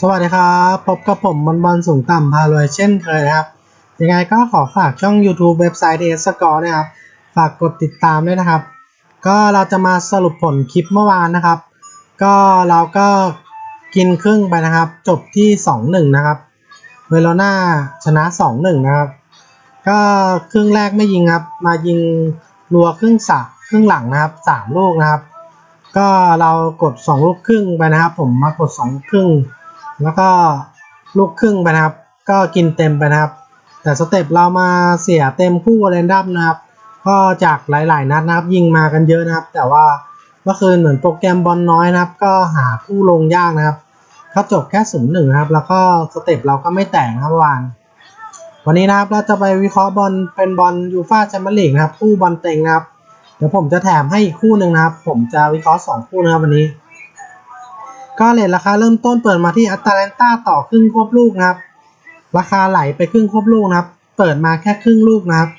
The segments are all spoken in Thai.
สวัสดีครับ พบกับผมบอลบอลสูงต่ำพารวยเช่นเคยนะครับ ยังไงก็ขอฝากช่อง YouTube เว็บไซต์เอสกอร์นะครับ ฝากกดติดตามด้วยนะครับ ก็เราจะมาสรุปผลคลิปเมื่อวานนะครับ ก็เราก็กินครึ่งไปนะครับ จบที่ 2-1 นะครับ เวโรนาชนะ 2-1 นะครับ ก็ครึ่งแรกไม่ยิงครับ มายิงรัวครึ่งสะครึ่งหลังนะครับ 3 ลูกนะครับ ก็เรากด 2 ลูกครึ่งไปนะครับ ผมมากด2ครึ่ง แล้วก็ลูกครึ่งไปนะครับ ก็กินเต็มไปนะครับ แต่สเต็ปเรามาเสียเต็มคู่เรนดัมนะครับ ก็จากหลาย ๆ นัดนะครับ ยิงมากันเยอะนะครับ แต่ว่าเมื่อคืนเหมือนโปรแกรมบอลน้อยนะครับ ก็หาคู่ลงยากนะครับเขาจบแค่ศูนย์หนึ่งนะครับ แล้วก็สเต็ปเราก็ไม่แตกนะครับวานวันนี้นะครับเราจะไปวิเคราะห์บอลเป็นบอลยูฟ่าแชมเปี้ยนลีกนะครับ คู่บอลเต็งนะครับ เดี๋ยวผมจะแถมให้อีกคู่หนึ่งนะครับ ผมจะวิเคราะห์สองคู่นะครับวันนี้ ก็เลทราคาเริ่มต้นเปิดมาที่อัตแลนตาต่อครึ่งควบลูกนะครับ ราคาไหลไปครึ่งควบลูกนะครับ เปิดมาแค่ครึ่งลูกนะครับ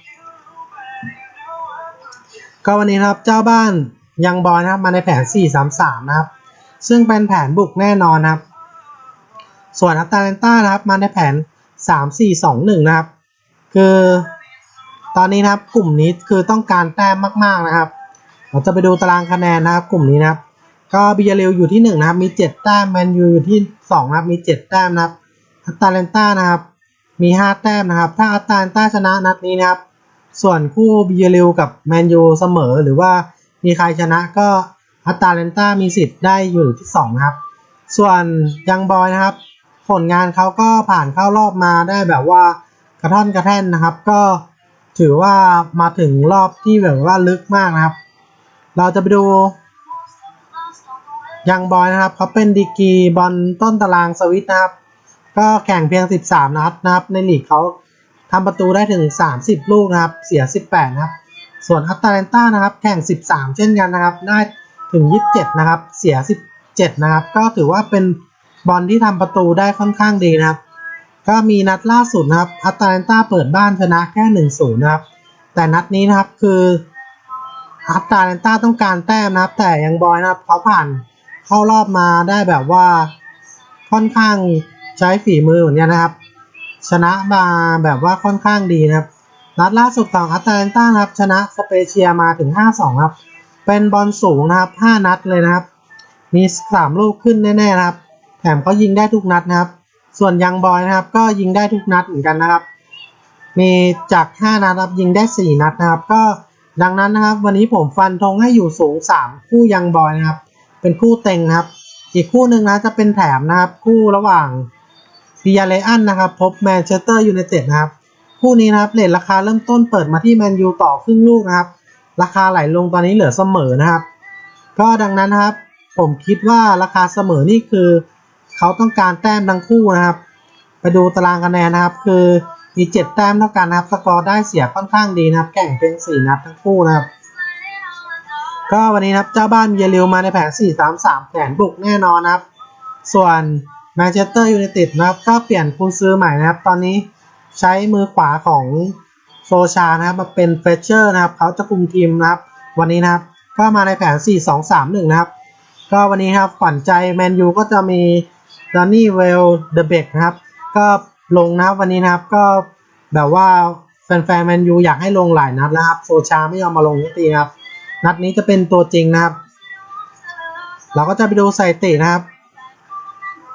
ก็วันนี้นะครับเจ้าบ้านยังบอลนะครับมาในแผน 4-3-3 นะครับ ซึ่งเป็นแผนบุกแน่นอนนะครับ ส่วนอัตแลนตานะครับมาในแผน 3-4-2-1 นะครับ คือตอนนี้นะครับกลุ่มนี้คือต้องการแต้มมาก ๆนะครับ เราจะไปดูตารางคะแนนนะครับ กลุ่มนี้นะครับ ก็บิยาเรลอยู่ที่1นะครับ มี7แต้มแมนยูอยู่ที่2นะครับ มี7แต้มนะครับอัตแลนต้านะครับ มี5แต้มนะครับ ถ้าอัตแลนต้าชนะนัดนี้นะครับ ส่วนคู่บิยาเรลกับแมนยูเสมอหรือว่ามีใครชนะก็อัตแลนต้ามีสิทธิ์ได้อยู่ที่2นะครับ ส่วนยังบอยนะครับ ผลงานเขาก็ผ่านเข้ารอบมาได้แบบว่ากระท่อนกระแท่นนะครับ ก็ถือว่ามาถึงรอบที่แบบว่าลึกมากนะครับ เราจะไปดู ยังบอยนะครับเขาเป็นดีกีบอลต้นตารางสวิตนะครับ ก็แข่งเพียง 13 นัดนะครับ ในลีกเขาทำประตูได้ถึง 30 ลูกนะครับ เสีย 18 นะครับ ส่วนอัตแลนตานะครับ แข่ง 13 เช่นกันนะครับ ได้ถึง 27 นะครับ เสีย 17 นะครับ ก็ถือว่าเป็นบอลที่ทำประตูได้ค่อนข้างดีนะครับ ก็มีนัดล่าสุดนะครับอัตแลนตาเปิดบ้านชนะแค่ 1-0 นะครับ แต่นัดนี้นะครับคืออัตแลนตาต้องการแต้มนะครับ แต่ยังบอยนะครับเขาผ่าน เข้ารอบมาได้แบบว่าค่อนข้างใช้ฝีมือเหมือนกันนะครับ ชนะมาแบบว่าค่อนข้างดีนะครับนัดล่าสุดของอัตแลนต้านะครับชนะสเปเชียมาถึง 5-2 ครับ เป็นบอลสูงนะครับ 5 นัดเลยนะครับ มี 3 ลูกขึ้นแน่ๆนะครับ แถมเขายิงได้ทุกนัดนะครับ ส่วนยังบอยนะครับ ก็ยิงได้ทุกนัดเหมือนกันนะครับ มีจาก 5 นัดครับยิงได้ 4 นัดนะครับ ก็ดังนั้นนะครับ วันนี้ผมฟันธงให้อยู่สูง 3 คู่ยังบอยนะครับ เป็นคู่เต็งนะครับ อีกคู่หนึ่งนะจะเป็นแถมนะครับคู่ระหว่างบิยาเลอันนะครับ พบแมนเชสเตอร์ยูไนเต็ดนะครับ คู่นี้นะครับเรทราคาเริ่มต้นเปิดมาที่แมนยูต่อครึ่งลูกนะครับ ราคาไหลลงตอนนี้เหลือเสมอนะครับ ก็ดังนั้นนะครับ ผมคิดว่าราคาเสมอนี่คือ เขาต้องการแต้มทั้งคู่นะครับ ไปดูตารางคะแนนนะครับ คือมีเจ็ดแต้มเท่ากันนะครับ สกอร์ได้เสียค่อนข้างดีนะครับ แข่งเป็นสี่นัดทั้งคู่นะครับ ก็วันนี้นะครับเจ้าบ้านเยลิวมาในแผน 4-3-3 แผนบุกแน่นอนนะครับ ส่วนแมนเชสเตอร์ยูไนเต็ดนะครับก็เปลี่ยนคุณซื้อใหม่นะครับ ตอนนี้ใช้มือขวาของโซชานะครับมาเป็นเฟเชอร์นะครับเขาจะคุมทีมนะครับ วันนี้นะครับก็มาในแผน 4-2-3-1 นะครับ ก็วันนี้ครับขวัญใจแมนยูก็จะมีดอนนี่เวลเดอะเบกนะครับ ก็ลงนะครับวันนี้นะครับก็แบบว่าแฟนๆแมนยูอยากให้ลงหลายนัดแล้วครับโซชาไม่ยอมมาลงสักทีครับ นัดนี้จะเป็นตัวจริงนะครับ เราก็จะไปดูสถิตินะครับ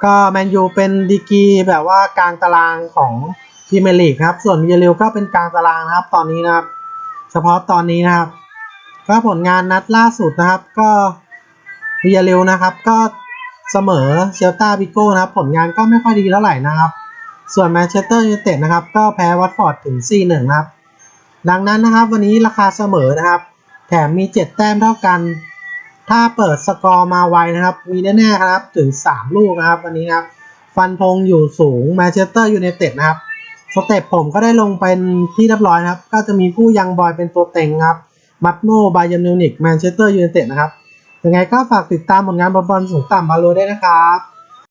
ก็แมนยูเป็นดีกีแบบว่ากลางตารางของพรีเมียร์ลีกครับ ส่วนเยลิวก็เป็นกลางตารางนะครับ ตอนนี้นะครับ เฉพาะตอนนี้นะครับ ก็ผลงานนัดล่าสุดนะครับ ก็เยลิวนะครับ ก็เสมอเชลตาบิโก้นะครับ ผลงานก็ไม่ค่อยดีเท่าไหร่นะครับ ส่วนแมนเชสเตอร์ยูไนเต็ดนะครับ ก็แพ้วัตฟอร์ดถึง 4-1 นะครับ ดังนั้นนะครับ วันนี้ราคาเสมอนะครับ แถมมี 7 แต้มเท่ากัน ถ้าเปิดสกอร์มาไวนะครับ มีแน่ๆครับถึง 3 ลูกนะครับ วันนี้ครับ ฟันธงอยู่สูงแมนเชสเตอร์ยูไนเต็ดนะครับ สเต็ปผมก็ได้ลงเป็นที่เรียบร้อยนะครับ ก็จะมีผู้ยังบอยเป็นตัวเต็งครับ มัตโนบายนมิวนิกแมนเชสเตอร์ยูไนเต็ดนะครับ ยังไงก็ฝากติดตามผลงานบอลบอลสูงต่ำบาโลได้นะครับ